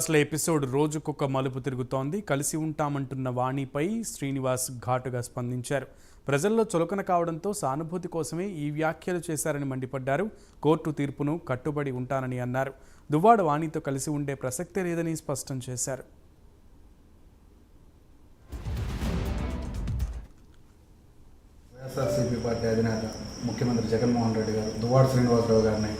అసలు ఎపిసోడ్ రోజుకొక మలుపు తిరుగుతోంది. కలిసి ఉంటామంటున్న వాణిపై శ్రీనివాస్ ఘాటుగా స్పందించారు. ప్రజల్లో చులకన కావడంతో సానుభూతి కోసమే ఈ వ్యాఖ్యలు చేశారని మండిపడ్డారు. కోర్టు తీర్పును కట్టుబడి ఉంటానని అన్నారు. దువ్వాడ వాణితో కలిసి ఉండే ప్రసక్తే లేదని స్పష్టం చేశారు. వైఎస్ఆర్సీపీ పార్టీ అధినేత ముఖ్యమంత్రి జగన్మోహన్ రెడ్డి గారు దువ్వాడ శ్రీనివాసరావు గారిని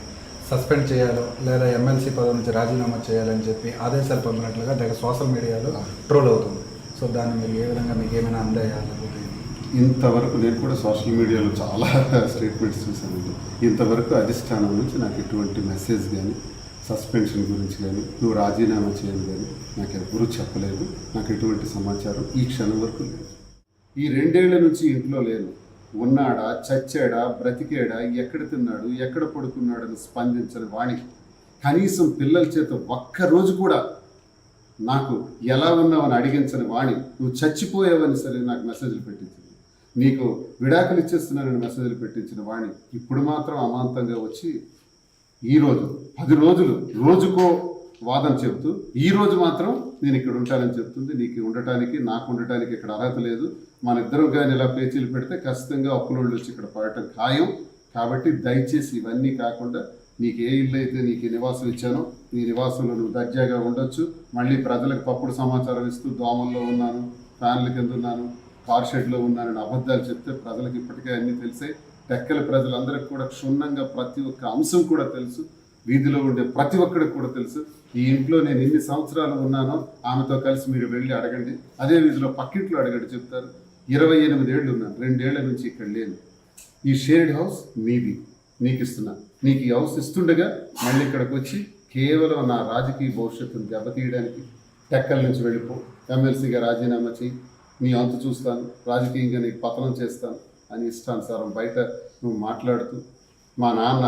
సస్పెండ్ చేయాలో లేదా ఎమ్మెల్సీ పదవి నుంచి రాజీనామా చేయాలని చెప్పి ఆదేశాలు పంపినట్లుగా దగ్గర సోషల్ మీడియాలో ట్రోల్ అవుతుంది. సో దాన్ని మీరు ఏ విధంగా మీకు ఏమైనా అందాయా లేకపోతే? ఇంతవరకు నేను కూడా సోషల్ మీడియాలో చాలా స్టేట్మెంట్స్ చూశానండి. ఇంతవరకు అధిష్టానం నుంచి నాకు ఎటువంటి మెసేజ్ కానీ సస్పెన్షన్ గురించి కానీ నువ్వు రాజీనామా చేయను కానీ నాకు ఎవరూ చెప్పలేదు. నాకు ఎటువంటి సమాచారం ఈ క్షణం వరకు లేదు. ఈ రెండేళ్ళ నుంచి ఇంట్లో లేను. ఉన్నాడా చచ్చాడా బ్రతికేడా ఎక్కడ తిన్నాడు ఎక్కడ పడుకున్నాడని స్పందించని వాణి. కనీసం పిల్లల చేత ఒక్క రోజు కూడా నాకు ఎలా ఉన్నావని అడిగించని వాణి నువ్వు చచ్చిపోయావని సరే నాకు మెసేజ్లు పెట్టించింది నీకు విడాకులు ఇచ్చేస్తున్నానని మెసేజ్లు పెట్టించిన వాణి ఇప్పుడు మాత్రం అమాంతంగా వచ్చి ఈ రోజు పది రోజులు రోజుకో వాదన చెబుతూ ఈ రోజు మాత్రం నేను ఇక్కడ ఉంటానని చెప్తుంది. నీకు ఉండటానికి నాకు ఉండటానికి ఇక్కడ అర్హత లేదు. మన ఇద్దరం కానీ ఇలా పేచీలు పెడితే ఖచ్చితంగా అప్పులోళ్ళు వచ్చి ఇక్కడ పడటం ఖాయం. కాబట్టి దయచేసి ఇవన్నీ కాకుండా నీకు ఏ ఇల్లు అయితే నీకు నివాసం ఇచ్చానో నీ నివాసంలో నువ్వు దర్జాగా ఉండొచ్చు. మళ్ళీ ప్రజలకు తప్పుడు సమాచారం ఇస్తూ దోమల్లో ఉన్నాను ఫ్యాన్ల కింద ఉన్నాను కార్ షెడ్లో ఉన్నానని అబద్ధాలు చెప్తే ప్రజలకు ఇప్పటికే అన్నీ తెలిసాయి టెక్కల ప్రజలందరికీ కూడా క్షుణ్ణంగా ప్రతి ఒక్క అంశం కూడా తెలుసు. వీధిలో ఉండే ప్రతి ఒక్కడికి కూడా తెలుసు. ఈ ఇంట్లో నేను ఎన్ని సంవత్సరాలు ఉన్నానో ఆమెతో కలిసి మీరు వెళ్ళి అడగండి. అదే వీధిలో పక్కింట్లో అడగండి చెప్తారు. ఇరవై ఎనిమిది ఏళ్ళు ఉన్నాను. రెండేళ్ళ నుంచి ఇక్కడ లేను. ఈ షేర్డ్ హౌస్ మీది నీకు ఇస్తున్నా. నీకు ఈ హౌస్ ఇస్తుండగా మళ్ళీ ఇక్కడికి వచ్చి కేవలం నా రాజకీయ భవిష్యత్తును దెబ్బతీయడానికి టెక్కల నుంచి వెళ్ళిపో. ఎమ్మెల్సీగా రాజీనామా చేయి నీ అంతు చూస్తాను. రాజకీయంగా నీకు పతనం చేస్తాను అని ఇష్టానుసారం బయట నువ్వు మాట్లాడుతూ మా నాన్న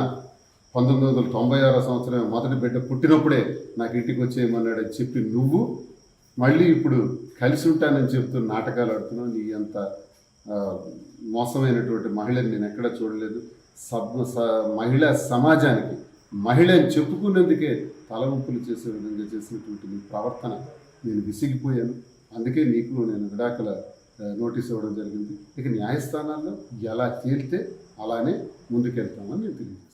పంతొమ్మిది వందల తొంభై ఆరో సంవత్సరం మొదటి బిడ్డ పుట్టినప్పుడే నాకు ఇంటికి వచ్చేయమన్నాడని చెప్పి నువ్వు మళ్ళీ ఇప్పుడు కలిసి ఉంటానని చెప్తూ నాటకాలు ఆడుతున్నావు. నీ అంత మోసమైనటువంటి మహిళని నేను ఎక్కడ చూడలేదు. సబ్ స మహిళా సమాజానికి మహిళని చెప్పుకున్నందుకే తలవంపులు చేసే విధంగా చేసినటువంటి నీ ప్రవర్తన నేను విసిగిపోయాను. అందుకే నీకు నేను విడాకుల నోటీస్ ఇవ్వడం జరిగింది. ఇక న్యాయస్థానాల్లో ఎలా తేలితే అలానే ముందుకెళ్తామని నేను తెలియజేస్తాను